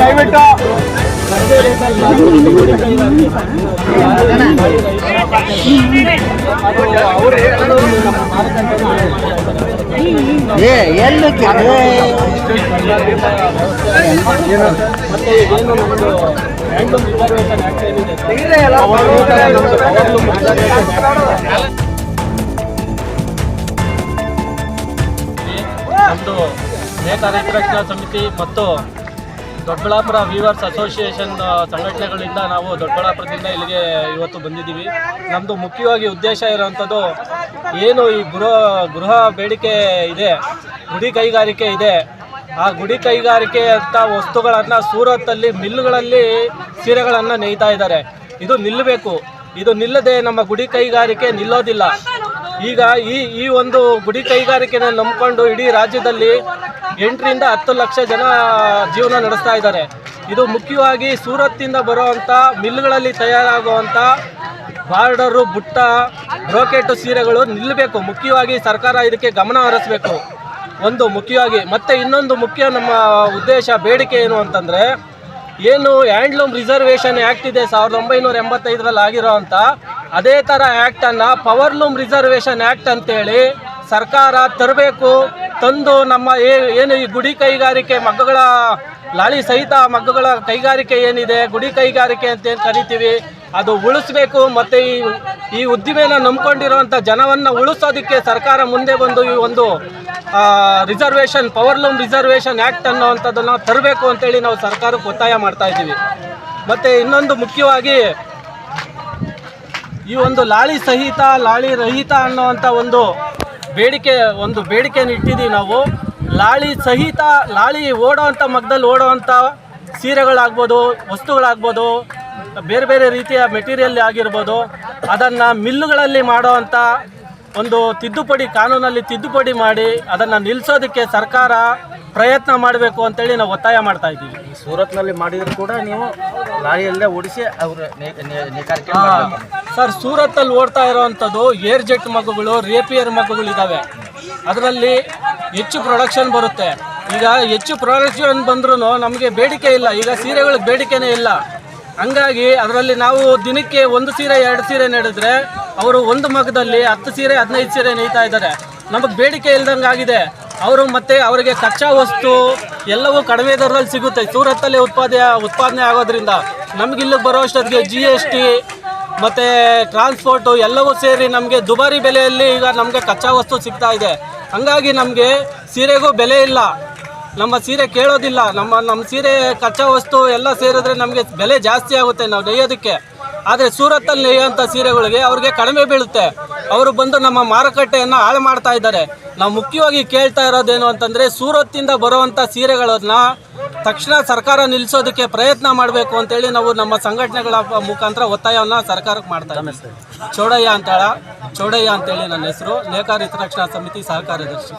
ದಯವಿಟ್ಟು ಏ ಎಲ್ಲಿ ನಮ್ಮದು ನೇಕಾರ ಹಿತರಕ್ಷಣಾ ಸಮಿತಿ ಮತ್ತು ದೊಡ್ಡಬಳ್ಳಾಪುರ ವೀವರ್ಸ್ ಅಸೋಸಿಯೇಷನ್ ಸಂಘಟನೆಗಳಿಂದ ನಾವು ದೊಡ್ಡಬಳ್ಳಾಪುರದಿಂದ ಇಲ್ಲಿಗೆ ಇವತ್ತು ಬಂದಿದ್ದೀವಿ. ನಮ್ಮದು ಮುಖ್ಯವಾಗಿ ಉದ್ದೇಶ ಇರುವಂಥದ್ದು ಏನು ಈ ಗೃಹ ಗೃಹ ಬೇಡಿಕೆ ಇದೆ, ಗುಡಿ ಕೈಗಾರಿಕೆ ಇದೆ ಆ ಗುಡಿ ಕೈಗಾರಿಕೆ ಅಂತ ವಸ್ತುಗಳನ್ನು ಸೂರತ್ತಲ್ಲಿ ಮಿಲ್ಗಳಲ್ಲಿ ಸೀರೆಗಳನ್ನು ನೇಯ್ತಾ ಇದ್ದಾರೆ. ಇದು ನಿಲ್ಲಬೇಕು. ಇದು ನಿಲ್ಲದೆ ನಮ್ಮ ಗುಡಿ ಕೈಗಾರಿಕೆ ನಿಲ್ಲೋದಿಲ್ಲ. ಈಗ ಈ ಈ ಒಂದು ಗುಡಿ ಕೈಗಾರಿಕೆನ ನಂಬಿಕೊಂಡು ಇಡೀ ರಾಜ್ಯದಲ್ಲಿ ಎಂಟರಿಂದ ಹತ್ತು ಲಕ್ಷ ಜನ ಜೀವನ ನಡೆಸ್ತಾ ಇದ್ದಾರೆ. ಇದು ಮುಖ್ಯವಾಗಿ ಸೂರತ್ತಿಂದ ಬರುವಂಥ ಮಿಲ್ಗಳಲ್ಲಿ ತಯಾರಾಗುವಂಥ ಬಾರ್ಡರು, ಬುಟ್ಟ, ಬ್ರೋಕೆಟ್ ಸೀರೆಗಳು ನಿಲ್ಲಬೇಕು. ಮುಖ್ಯವಾಗಿ ಸರ್ಕಾರ ಇದಕ್ಕೆ ಗಮನ ಹರಿಸಬೇಕು. ಒಂದು ಮುಖ್ಯವಾಗಿ, ಮತ್ತೆ ಇನ್ನೊಂದು ಮುಖ್ಯ ನಮ್ಮ ಉದ್ದೇಶ, ಬೇಡಿಕೆ ಏನು ಅಂತಂದರೆ, ಏನು ಹ್ಯಾಂಡ್ಲೂಮ್ ರಿಸರ್ವೇಷನ್ ಆ್ಯಕ್ಟ್ ಇದೆ, ಸಾವಿರದ ಒಂಬೈನೂರ ಎಂಬತ್ತೈದರಲ್ಲಿ ಆಗಿರೋ ಅಂತ. ಅದೇ ಥರ ಆ್ಯಕ್ಟನ್ನು ಪವರ್ಲೂಮ್ ರಿಸರ್ವೇಷನ್ ಆ್ಯಕ್ಟ್ ಅಂತೇಳಿ ಸರ್ಕಾರ ತರಬೇಕು, ತಂದು ನಮ್ಮ ಏನು ಈ ಗುಡಿ ಕೈಗಾರಿಕೆ ಮಗ್ಗಗಳ ಲಾಳಿ ಸಹಿತ ಮಗ್ಗಗಳ ಕೈಗಾರಿಕೆ ಏನಿದೆ, ಗುಡಿ ಕೈಗಾರಿಕೆ ಅಂತ ಏನು ಕರಿತೀವಿ ಅದು ಉಳಿಸ್ಬೇಕು ಮತ್ತು ಈ ಈ ಉದ್ದಿಮೆನ ನಂಬ್ಕೊಂಡಿರುವಂಥ ಜನವನ್ನು ಉಳಿಸೋದಕ್ಕೆ ಸರ್ಕಾರ ಮುಂದೆ ಬಂದು ಈ ಒಂದು ರಿಸರ್ವೇಷನ್ ಪವರ್ಲೂಮ್ ರಿಸರ್ವೇಷನ್ ಆ್ಯಕ್ಟ್ ಅನ್ನೋವಂಥದ್ದನ್ನು ತರಬೇಕು ಅಂತೇಳಿ ನಾವು ಸರ್ಕಾರಕ್ಕೆ ಒತ್ತಾಯ ಮಾಡ್ತಾ ಇದ್ದೀವಿ. ಮತ್ತು ಇನ್ನೊಂದು ಮುಖ್ಯವಾಗಿ ಈ ಒಂದು ಲಾಳಿ ಸಹಿತ, ಲಾಳಿ ರಹಿತ ಅನ್ನೋವಂಥ ಒಂದು ಬೇಡಿಕೆ, ಒಂದು ಬೇಡಿಕೆಯನ್ನು ಇಟ್ಟಿದ್ದೀವಿ ನಾವು. ಲಾಳಿ ಸಹಿತ, ಲಾಳಿ ಓಡೋವಂಥ ಮಗ್ದಲ್ಲಿ ಓಡೋವಂಥ ಸೀರೆಗಳಾಗ್ಬೋದು, ವಸ್ತುಗಳಾಗ್ಬೋದು ಬೇರೆ ಬೇರೆ ರೀತಿಯ ಮೆಟೀರಿಯಲ್ ಆಗಿರ್ಬೋದು ಅದನ್ನು ಮಿಲ್ಲುಗಳಲ್ಲಿ ಮಾಡೋವಂಥ ಒಂದು ತಿದ್ದುಪಡಿ ಕಾನೂನಲ್ಲಿ ತಿದ್ದುಪಡಿ ಮಾಡಿ ಅದನ್ನು ನಿಲ್ಲಿಸೋದಕ್ಕೆ ಸರ್ಕಾರ ಪ್ರಯತ್ನ ಮಾಡಬೇಕು ಅಂತೇಳಿ ನಾವು ಒತ್ತಾಯ ಮಾಡ್ತಾ ಇದ್ದೀವಿ. ಸೂರತ್ನಲ್ಲಿ ಮಾಡಿದ್ರು ಕೂಡ ನೀವು ಲಾರಿಯಲ್ಲೇ ಓಡಿಸಿ ಅವರು ಸರ್ ಸೂರತ್ತಲ್ಲಿ ಓಡ್ತಾ ಇರೋವಂಥದ್ದು ಏರ್ ಜೆಟ್ ಮಗುಗಳು ರೇಪಿಯರ್ ಮಗುಗಳು ಇದ್ದಾವೆ ಅದರಲ್ಲಿ ಹೆಚ್ಚು ಪ್ರೊಡಕ್ಷನ್ ಬರುತ್ತೆ. ಈಗ ಹೆಚ್ಚು ಪ್ರೊಡಕ್ಷನ್ ಬಂದ್ರೂ ನಮಗೆ ಬೇಡಿಕೆ ಇಲ್ಲ. ಈಗ ಸೀರೆಗಳಿಗೆ ಬೇಡಿಕೆನೇ ಇಲ್ಲ. ಹಂಗಾಗಿ ಅದರಲ್ಲಿ ನಾವು ದಿನಕ್ಕೆ ಒಂದು ಸೀರೆ, ಎರಡು ಸೀರೆ ನಡೆದ್ರೆ ಅವರು ಒಂದು ಮಗದಲ್ಲಿ ಹತ್ತು ಸೀರೆ, ಹದಿನೈದು ಸೀರೆ ನೇಯ್ತಾ ಇದ್ದಾರೆ. ನಮಗೆ ಬೇಡಿಕೆ ಇಲ್ದಂಗೆ ಆಗಿದೆ ಅವರು ಮತ್ತೆ ಅವರಿಗೆ ಕಚ್ಚಾ ವಸ್ತು ಎಲ್ಲವೂ ಕಡಿಮೆ ದರದಲ್ಲಿ ಸಿಗುತ್ತೆ. ಸೂರತ್ತಲ್ಲಿ ಉತ್ಪಾದನೆ ಉತ್ಪಾದನೆ ಆಗೋದ್ರಿಂದ ನಮ್ಗೆ ಇಲ್ಲಿಗೆ ಬರೋ ಅಷ್ಟೊತ್ತಿಗೆ ಜಿ ಎಸ್ ಟಿ ಮತ್ತು ಟ್ರಾನ್ಸ್ಪೋರ್ಟು ಎಲ್ಲವೂ ಸೇರಿ ನಮಗೆ ದುಬಾರಿ ಬೆಲೆಯಲ್ಲಿ ಈಗ ನಮಗೆ ಕಚ್ಚಾ ವಸ್ತು ಸಿಗ್ತಾ ಇದೆ. ಹಂಗಾಗಿ ನಮಗೆ ಸೀರೆಗೂ ಬೆಲೆ ಇಲ್ಲ. ನಮ್ಮ ಸೀರೆ ಕೇಳೋದಿಲ್ಲ. ನಮ್ಮ ನಮ್ಮ ಸೀರೆ ಕಚ್ಚಾ ವಸ್ತು ಎಲ್ಲ ಸೇರಿದ್ರೆ ನಮಗೆ ಬೆಲೆ ಜಾಸ್ತಿ ಆಗುತ್ತೆ ನಾವು ನೇಯೋದಕ್ಕೆ ಆದರೆ ಸೂರತ್ತಲ್ಲಿ ನೇಯೋಂಥ ಸೀರೆಗಳಿಗೆ ಅವ್ರಿಗೆ ಕಡಿಮೆ ಬೀಳುತ್ತೆ. ಅವರು ಬಂದು ನಮ್ಮ ಮಾರುಕಟ್ಟೆಯನ್ನು ಹಾಳು ಮಾಡ್ತಾ ಇದ್ದಾರೆ. ನಾವು ಮುಖ್ಯವಾಗಿ ಕೇಳ್ತಾ ಇರೋದೇನು ಅಂತಂದರೆ ಸೂರತ್ತಿಂದ ಬರುವಂಥ ಸೀರೆಗಳನ್ನ ತಕ್ಷಣ ಸರ್ಕಾರ ನಿಲ್ಲಿಸೋದಕ್ಕೆ ಪ್ರಯತ್ನ ಮಾಡಬೇಕು ಅಂತೇಳಿ ನಾವು ನಮ್ಮ ಸಂಘಟನೆಗಳ ಮುಖಾಂತರ ಒತ್ತಾಯವನ್ನು ಸರ್ಕಾರಕ್ಕೆ ಮಾಡ್ತಾ ಇದ್ದೀವಿ. ಚೌಡಯ್ಯ ಅಂತೇಳ, ಚೌಡಯ್ಯ ಅಂತೇಳಿ ನನ್ನ ಹೆಸರು. ನೇಕಾರ ಹಿತರಕ್ಷಣಾ ಸಮಿತಿ ಸಹ ಕಾರ್ಯದರ್ಶಿ